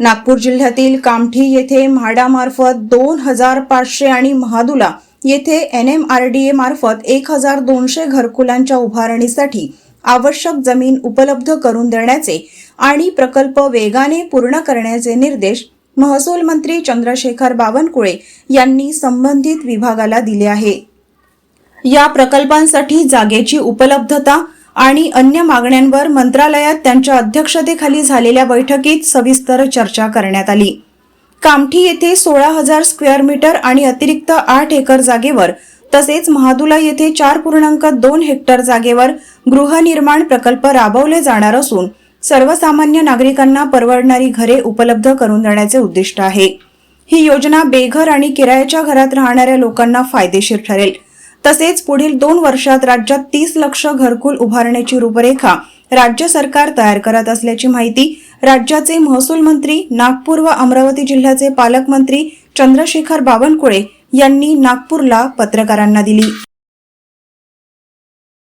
नागपूर जिल्ह्यातील कामठी येथे म्हाडामार्फत दोन हजार पाचशे आणि महादुला येथे N M R D A मार्फत एक हजार दोनशे घरकुलांच्या उभारणीसाठी आवश्यक जमीन उपलब्ध करून देण्याचे आणि प्रकल्प वेगाने पूर्ण करण्याचे निर्देश महसूल मंत्री चंद्रशेखर बावनकुळे यांनी संबंधित विभागाला दिले आहे. या प्रकल्पांसाठी जागेची उपलब्धता आणि अन्य मागण्यांवर मंत्रालयात त्यांच्या अध्यक्षतेखाली झालेल्या बैठकीत सविस्तर चर्चा करण्यात आली. कामठी येथे सोळा हजार स्क्वेअर मीटर आणि अतिरिक्त आठ एकर जागेवर तसेच महादुला येथे चार पूर्णांक दोन हेक्टर जागेवर गृहनिर्माण प्रकल्प राबवले जाणार असून सर्वसामान्य नागरिकांना परवडणारी घरे उपलब्ध करून देण्याचे उद्दिष्ट आहे. ही योजना बेघर आणि किरायाच्या घरात राहणाऱ्या लोकांना फायदेशीर ठरेल. तसेच पुढील दोन वर्षात राज्यात तीस लक्ष घरकुल उभारण्याची रूपरेखा राज्य सरकार तयार करत असल्याची माहिती राज्याचे महसूल मंत्री नागपूर व अमरावती जिल्ह्याचे पालकमंत्री चंद्रशेखर बावनकुळे यांनी नागपूरला पत्रकारांना दिली.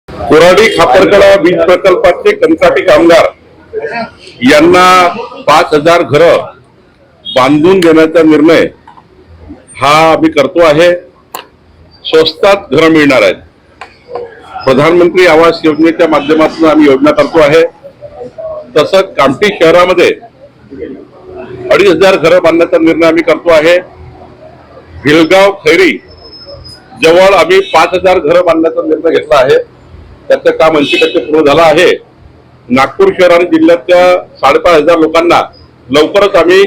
कोराडी खापरकडा वीज प्रकल्पाचे कंत्राटी कामगार यांना पाच हजार घरं बांधून देण्याचा निर्णय हा आम्ही करतो आहे. स्वस्तात घरं मिळणार आहेत. प्रधानमंत्री आवास योजनेच्या माध्यमातून आम्ही योजना करतो आहे. तसंच कामठी शहरामध्ये अडीच हजार घरं बांधण्याचा निर्णय आम्ही करतो आहे. भिलगाव खैरी जवळ आम्ही पाच हजार घरं बांधण्याचा निर्णय घेतला आहे. त्याचं काम ऐंशी टक्के पूर्ण झालं आहे. नागपूर शहर आणि जिल्ह्यातल्या साडेपाच हजार लोकांना लवकरच आम्ही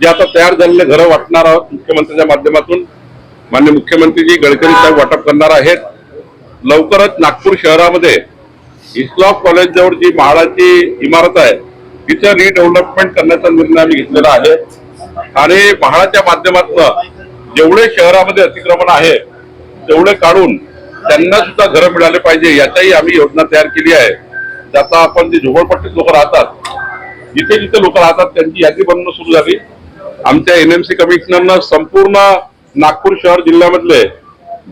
जे आता तयार झालेले घरं वाटणार आहोत मुख्यमंत्र्यांच्या माध्यमातून मान्य मुख्यमंत्रीजी गडकरी साहेब वाटप करणार आहेत. लवकरच नागपूर शहरामध्ये इस्लॉफ कॉलेज जवळ जी म्हाडाची इमारत आहे तिचं रिडेव्हलपमेंट करण्याचा निर्णय आम्ही घेतलेला आहे. आणि महाळाच्या माध्यमातून जेवढे शहरामध्ये अतिक्रमण आहे तेवढे काढून त्यांना सुद्धा घरं मिळाले पाहिजे याचाही आम्ही योजना तयार केली आहे. त्याचा आपण जे झोपडपट्टीत लोक राहतात जिथे जिथे लोक राहतात त्यांची यादी बनवणं सुरू झाली. आमच्या एनएमसी कमिशनरनं संपूर्ण नागपूर शहर जिल्ह्यामधले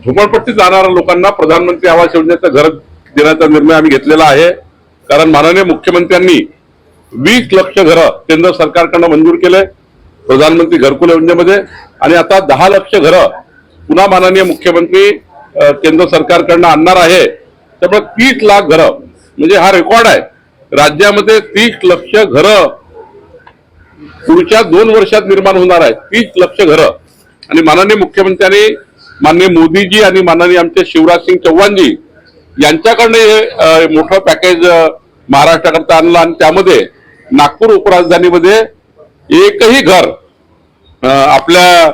झोपडपट्टीत जाणाऱ्या लोकांना प्रधानमंत्री आवास योजनेचं घर देण्याचा निर्णय आम्ही घेतलेला आहे. कारण माननीय मुख्यमंत्र्यांनी वीस लक्ष घरं केंद्र सरकारकडनं मंजूर केले प्रधानमंत्री घरकुल योजनेमध्ये. आणि आता दहा लक्ष घरं पुन्हा माननीय मुख्यमंत्री केंद्र सरकारकडनं आणणार आहे. त्यामुळे तीस लाख घरं म्हणजे हा रेकॉर्ड आहे. राज्यामध्ये तीस लक्ष घरं पुढच्या दोन वर्षात निर्माण होणार आहे. तीस लक्ष घरं. आणि माननीय मुख्यमंत्र्यांनी माननीय मोदीजी आणि माननीय आमचे शिवराज सिंग चौहानजी यांच्याकडनं हे मोठं पॅकेज महाराष्ट्राकरता आणलं आणि त्यामध्ये नागपूर उपराजधानीमध्ये एकही घर आपल्या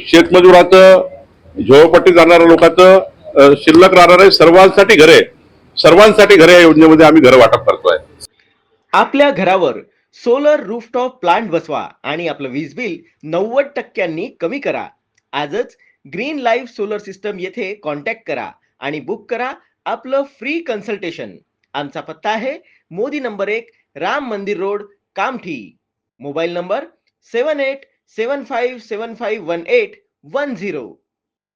शेतमजुराचं झोपडपट्टी जाणाऱ्या लोकांचं शिल्लक राहणार आहे सर्वांसाठी घरे सर्वांसाठी घरे या योजनेमध्ये आम्ही घर वाटप करतोय. आपल्या घरावर सोलर रूफटॉप प्लांट बसवा आणि आपलं वीज बिल नव्वद टक्क्यांनी कमी करा. आजच ग्रीन लाईफ सोलर सिस्टम येथे कॉन्टॅक्ट करा आणि बुक करा आपलं फ्री कन्सल्टेशन आमचा पत्ता आहे मोदी नंबर एक Ram Mandir road Kamthi. Mobile number seven eight seven five seven five one eight one zero